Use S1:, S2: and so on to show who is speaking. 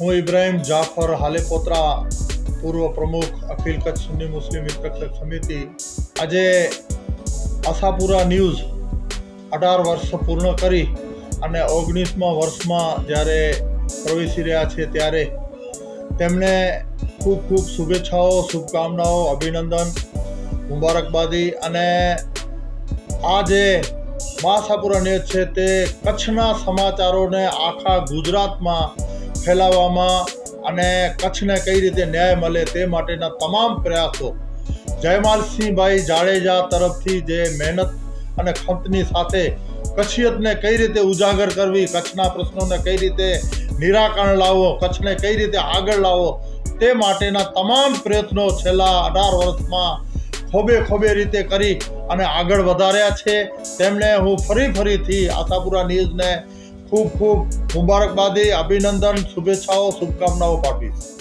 S1: હું ઇબ્રાહિમ જાફર હાલેપોત્રા, પૂર્વ પ્રમુખ, અખિલ કચ્છ સુન્ની મુસ્લિમ મિત્રક્ષક સમિતિ. આજે આશાપુરા ન્યૂઝ અઢાર વર્ષ પૂર્ણ કરી અને ઓગણીસમા વર્ષમાં જ્યારે પ્રવેશી રહ્યા છે ત્યારે તેમને ખૂબ ખૂબ શુભેચ્છાઓ, શુભકામનાઓ, અભિનંદન, મુબારકબાદી અને આ જે માસાપુરા ન્યૂઝ છે તે કચ્છના સમાચારોને આખા ગુજરાતમાં ફેલાવવામાં અને કચ્છને કઈ રીતે ન્યાય મળે તે માટેના તમામ પ્રયાસો જયમાલસિંહભાઈ જાડેજા તરફથી જે મહેનત અને ખંતની સાથે કચ્છિયતને કઈ રીતે ઉજાગર કરવી, કચ્છના પ્રશ્નોને કઈ રીતે નિરાકરણ લાવવો, કચ્છને કઈ રીતે આગળ લાવવો તે માટેના તમામ પ્રયત્નો છેલ્લા અઢાર વર્ષમાં ખોબે ખોબે રીતે કરી અને આગળ વધાર્યા છે. તેમને હું ફરી ફરીથી આશાપુરા ન્યૂઝને ખૂબ ખૂબ મુબારકબાદી અભિનંદન શુભેચ્છાઓ શુભકામનાઓ પાઠવીશ.